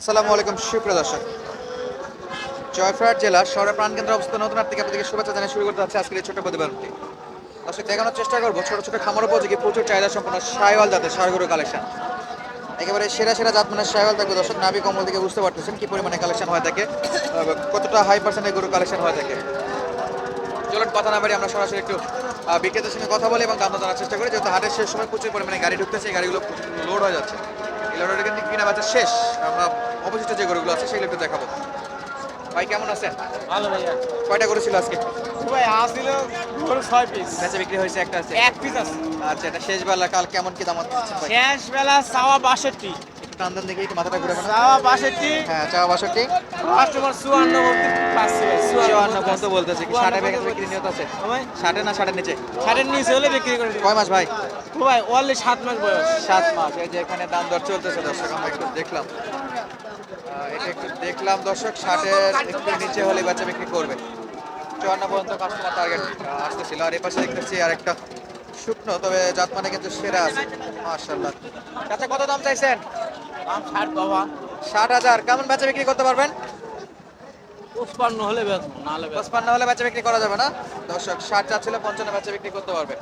আসসালামু আলাইকুম, সুপ্রিয় দর্শক। জয়ফ্রাট জেলা শহরের প্রাণকেন্দ্র অবস্থিত নতুন হাট থেকে আপনাদেরকে শুভেচ্ছা জানিয়ে শুরু করতে যাচ্ছে আজকের এই ছোট প্রতিবেদনটি। দর্শক, দেখানোর চেষ্টা করব, ছোট ছোট খামার উপযোগী প্রচুর চাহিদা সম্পন্ন সাইওয়াল জাতের সারগরু কালেকশন একেবারে সেরা সেরা জাত মানে সাইওয়াল থাকবে দর্শক নাবি কমল থেকে বুঝতে পারতেছেন কি পরিমাণে কালেকশন হয়ে থাকে কতটা হাই পার্সেন্টের গরু কালেকশন হয়ে থাকে। চলুন, কথা না বাড়ি আমরা সরাসরি একটু বিক্রেতার সঙ্গে কথা বলি এবং দাম জানার চেষ্টা করি। যেহেতু হাটের শেষ সময় প্রচুর পরিমাণে গাড়ি ঢুকতেছে, এই গাড়িগুলো লোড হয়ে যাচ্ছে। এই লোডের কিন্তু কিনা বেচা শেষ। আমরা অবশিষ্ট যে গরুগুলো আছে সেগুলো একটু দেখাবো। ভাই কেমন আছেন? ভালো ভাইয়া। কয়টা গরু ছিল আজকে? ভাই আসছিল গরু ছয় পিস বেচা বিক্রি হয়েছে একটা আছে? এক পিস আছে। আচ্ছা এটা শেষ বেলা কাল কেমন কি দাম ভাই। শেষ বেলা চাওয়া বাষট্টি। একটু টান দেন দেখি একটু মাথাটা ঘুরে ফেলেন চাওয়া বাষট্টি। হ্যাঁ চা বাষট্টি। কাস্টমার চুয়ান্ন বলতে পারছে ভাই চুয়ান্ন বলতেছে কি ষাটে বেচা বিক্রি নিয়ত আছে? ভাই? ষাটে না ষাটের নিচে? ষাটের নিচে হলে বিক্রি করে কয় মাস ভাই? ভাই অনলি সাত মাস বয়স। সাত মাস এই যে এখানে দাম দর চলতেছে দর্শক আমরা একটু দেখলাম। এটা একটু দেখলাম দর্শক ষাটের একটু নিচে হলে বাচ্চা বিক্রি করবে। চুয়ান্ন পর্যন্ত কাস্টমার টার্গেট আসতেছিল। আর এপাশে দেখতেছি আর একটা শুকনো তবে জাত মানে কিন্তু সেরা আছে। মার্শাল্লাহ আচ্ছা কত দাম চাইছেন? দাম ষাট বাবা। ষাট হাজার। কেমন বেচা বিক্রি করতে পারবেন? পঁচপান্ন হলে বেচবো পঁচপান্ন হলে বেচা বিক্রি করা যাবে না? দর্শক ষাট চাচ্ছিল পঞ্চান্ন বেচা বিক্রি করতে পারবে।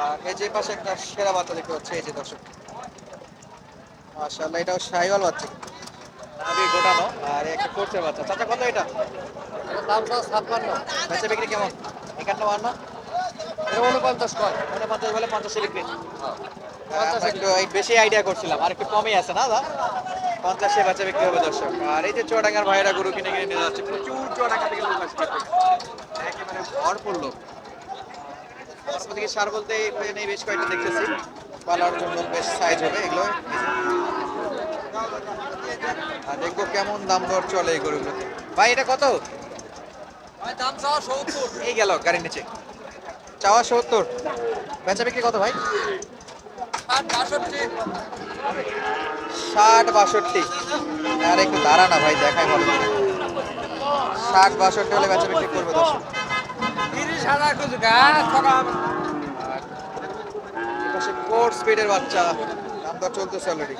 আর এই যে পাশে একটা সেরা বাচ্চা দেখতে পাচ্ছি এই যে দর্শক। মাশাআল্লাহ এটাও শাহিওয়াল বাচ্চা। নাভি গোটানো। আর একটা করছে বাচ্চা। চাচা কত এটা? দাম ছাপ্পান্ন। বেচা বিক্রি কেমন? একান্ন বান্ন? এটা উনপঞ্চাশ কয়? উনপঞ্চাশ বলে পঞ্চাশে বিক্রি। আমরা একটু বেশি আইডিয়া করছিলাম। আর একটু কমই আছে না দা পঞ্চাশে বেচা বিক্রি হবে দর্শক। আর এই যে চুয়াডাঙ্গার ভাইয়েরা গরু কিনে কিনে নিয়ে যাচ্ছে প্রচুর চুয়াডাঙ্গা থেকে লোক আসছে একেবারে ভরপুর লোক। ওদিকে সার বলতে বেশ কয়েকটা দেখতেছি। পালার জন্য বেশ সাইজ হবে এগুলো। দেখব কেমন দাম দর চলে এই গরুগুলোতে। ভাই এটা কত? দাম চাওয়া সত্তর। এই গেল গাড়ির নিচে। চাওয়া সত্তর। বেচা বিক্রি কত ভাই? ষাট বাষট্টি। ষাট আর একটু দাঁড়া না ভাই দেখাই ভালো ষাট বাষট্টি হলে বেচা বিক্রি করবে এপাশে কোর্ট স্পিডের বাচ্চা। দাম দর চলতেছে অলরেডি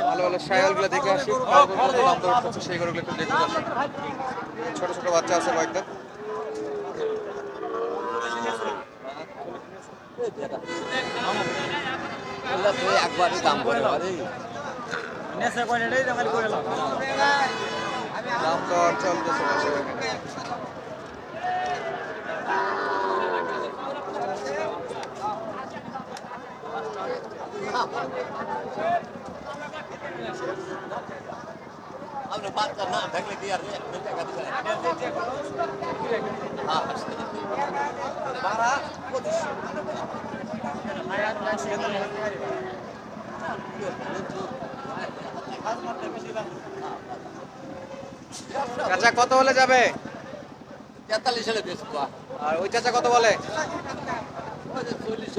ভালো ভালো সাইকেলগুলো দেখে আসি। দাম সেই গরুগুলো একটু দেখতে দর্শক ছোট ছোট বাচ্চা আছে কয়েকটা। একবারই দাম করে দাম দর চলতেছে আমরা বাচ্চা না থাকলে কি আর ভাড়া পঁচিশশো চাচা কত হলে যাবে? তেতাল্লিশ হলে বেশ আর ওই চাচা কত বলে? চল্লিশ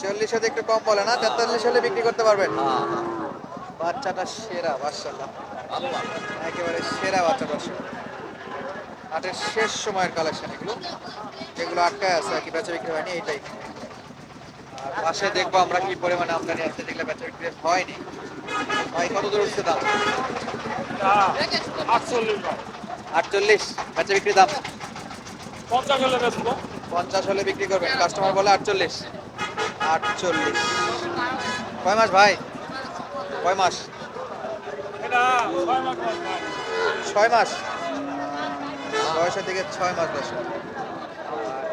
চল্লিশ হাজার একটু কম বলে না তেতাল্লিশ হলে বিক্রি করতে পারবেন। হ্যাঁ বাচ্চাটা সেরা মাশাআল্লাহ। ভালো একেবারে সেরা বাচ্চা দর্শক। হাটের শেষ সময়ের কালেকশন এগুলো। যেগুলো আটকায় আছে আর কি বেচা বিক্রি হয়নি এইটাই। আর পাশে দেখব আমরা কি পরিমাণে আমদানি আছে যেগুলো বেচা বিক্রি হয়নি। ভাই কত দূর উঠছে দাম? আটচল্লিশ আটচল্লিশ। বেচা বিক্রি দাম? পঞ্চাশ হলে বেচবো। পঞ্চাশ হলে বিক্রি করবেন। কাস্টমার বলে আটচল্লিশ। আটচল্লিশ। কয় মাস ভাই? কয় মাস? ছয় মাস। বয়স ভাই। ছয় মাস বয়সের দিকে ছয় মাস দশ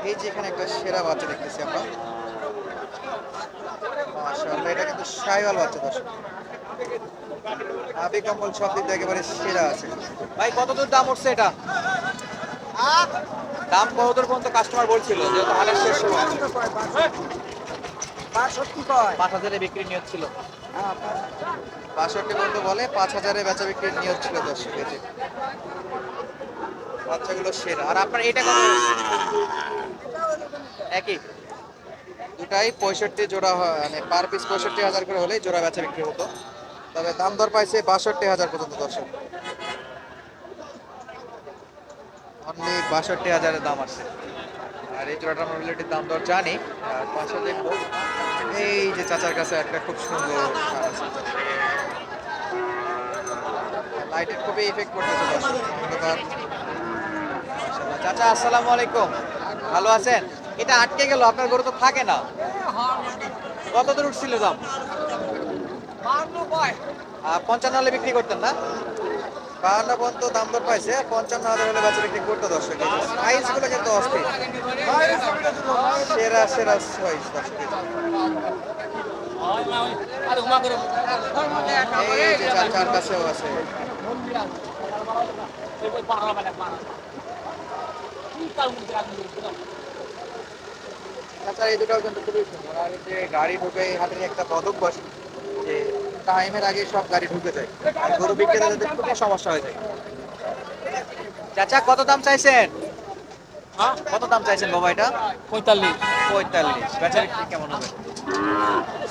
এই যে এখানে একটা সেরা বাচ্চা দেখতেছি আমরা। মাশাআল্লাহ এটা কিন্তু সাইওয়াল বাচ্চা দশ আবি কম্বল সব দিক দিয়ে একেবারে সেরা আছে। ভাই কত দূর দাম উঠছে এটা? দাম কত দূর পর্যন্ত কাস্টমার বলছিল? যেহেতু হালের শেষ সময়। বাষট্টি কয়? পাঁচ হাজারে বিক্রি নিয়ত ছিল। বাষট্টি পর্যন্ত বলে পাঁচ হাজারে বেচা বিক্রির নিয়ত ছিল দর্শক যে। বাচ্চাগুলো সেরা। আর আপনার এটা কত? একই। দুটাই পঁয়ষট্টি জোড়া হয় মানে পার পিস পঁয়ষট্টি হাজার করে হলে জোড়া বেচা বিক্রি হতো। তবে দাম দর পাইছে বাষট্টি হাজার পর্যন্ত দর্শক। অনলি বাষট্টি হাজারের দাম আসছে। আর এই জোড়াটা আমরা অলরেডি দাম দর জানি। আর পাশে দেখব এই যে চাচার কাছে একটা খুব সুন্দর লাইটের খুবই ইফেক্ট করতেছে চাচা আসসালামু আলাইকুম। ভালো আছেন? এটা আটকে গেল আপনার গরু তো থাকে না। কত দূর উঠছিল দাম? পঞ্চান্ন হলে বিক্রি করতেন না? বাহান্ন পর্যন্ত দাম দর পাইছে, পঞ্চান্ন হাজার হলে বাচ্চা বিক্রি করতে দর্শক সাইজগুলো কিন্তু অস্থির। সেরা সেরা সাইজ দর্শক। এই যে চাচার কাছেও আছে। চাচা এই দুটাও কিন্তু খুবই যে গাড়ি ঢুকে হাটের একটা পদক বসে। টাইমের আগে সব গাড়ি ঢুকে যায়। আর গরু বিক্রেতাদের খুবই সমস্যা হয়ে যায়। চাচা কত দাম চাইছেন? কত দাম চাইছেন বাবা এটা? পঁয়তাল্লিশ। পঁয়তাল্লিশ। বেচা বিক্রি কেমন হবে?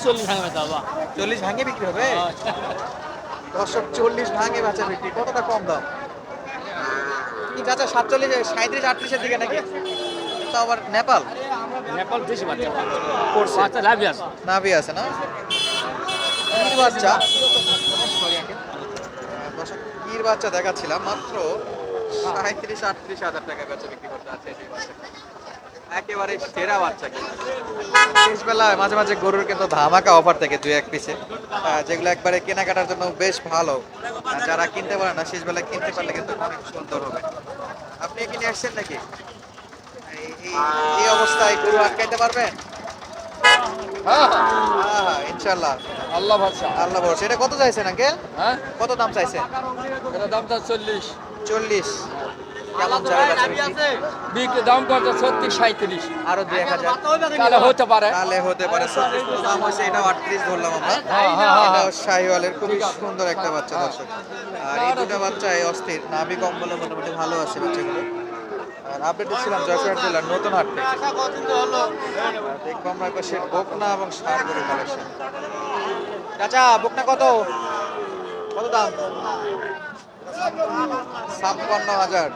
চল্লিশ ভাঙবে দাবা চল্লিশ ভাঙে বিক্রি হবে? দর্শক চল্লিশ ভাঙে বেচা বিক্রি। কতটা কম দাম? কি চাচা সাতচল্লিশ সাঁত্রিশ আটত্রিশের দিকে নাকি? তা আবার নেপাল? নেপাল দেশি বাচ্চা। করছে। বাচ্চা আছে। নাভি আছে না? গির বাচ্চা? দর্শক গির বাচ্চা দেখাচ্ছিলাম, মাত্র সাঁত্রিশ আটত্রিশ হাজার টাকা বেচা বিক্রি করতে আছে একেবারে সেরা বাচ্চা কিন্তু। বেলায় মাঝে মাঝে গরুর কিন্তু ধামাকা অফার থাকে দুই এক পিসে যেগুলো একবারে কেনাকাটার জন্য বেশ ভালো। যারা কিনতে পারে না শেষ বেলায় কিনতে পারলে কিন্তু অনেক সুন্দর হবে। আপনি কিনে আসছেন নাকি? এই অবস্থায় গরু আটকাইতে পারবেন? হ্যাঁ হ্যাঁ ইনশাল্লাহ আল্লাহ ভরসা। আল্লাহ ভরসা। এটা কত চাইছেন আঙ্কেল? হ্যাঁ? কত দাম চাইছেন? এটা দামটা চল্লিশ। চল্লিশ। কেমন বিক্রি? বিক্রি দাম করতে ছত্রিশ সাঁত্রিশ আরও দুই এক হাজার। তাহলে হতে পারে। তাহলে হতে পারে ছত্রিশ দাম হয়েছে এটা আটত্রিশ ধরলাম আমরা। হ্যাঁ, হ্যাঁ। শাহিওয়ালের খুবই সুন্দর একটা বাচ্চা দর্শক। আর এই দুটো বাচ্চা এই অস্থির। নাভি কম্বলে মোটামুটি ভালো আছে বাচ্চাগুলো। আর আপডেট দিচ্ছিলাম যশোর জেলার নতুন হাট দেখব আমরা বকনা এবং সার গরু কালেকশন চাচা বকনা কত? কত দাম? ছাপ্পান্ন হাজার।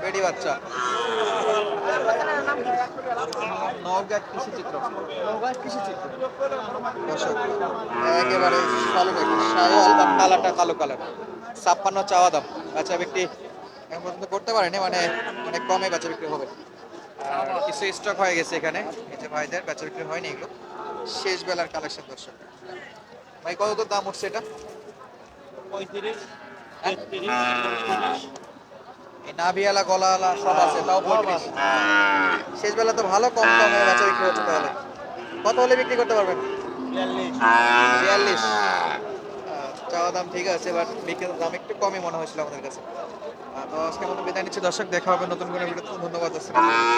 বেডি বাচ্চা। নওগাঁ কৃষি চিত্র নওগাঁ কৃষি চিত্র দর্শক একেবারে কালো নাকি সায়াল বা কালাটা কালো কালার। ছাপ্পান্ন চাওয়া দাম। আচ্ছা বিক্রি এখন পর্যন্ত করতে পারেনি মানে অনেক কমে বাচ্চা বিক্রি হবে। কিছু স্টক হয়ে গেছে এখানে। এই যে ভাইদের বাচ্চা বিক্রি হয়নি এগুলো। শেষ বেলার কালেকশন দর্শক। ভাই কত তো দাম উঠছে এটা? এই নাভিয়ালা গলাওয়ালা সব আছে তাও পঁয়ত্রিশ। শেষ বেলা তো ভালো কম কমে বাচ্চা বিক্রি হচ্ছে তাহলে। কত হলে বিক্রি করতে পারবেন? বিয়াল্লিশ। চাওয়া দাম ঠিক আছে বাট বিক্রেতার দাম একটু কমই মনে হয়েছিল আমাদের কাছে। তো আজকে মতো বিদায় নিচ্ছি। দর্শক, দেখা হবে নতুন কোনো ভিডিওতে। ধন্যবাদ, আসসালাম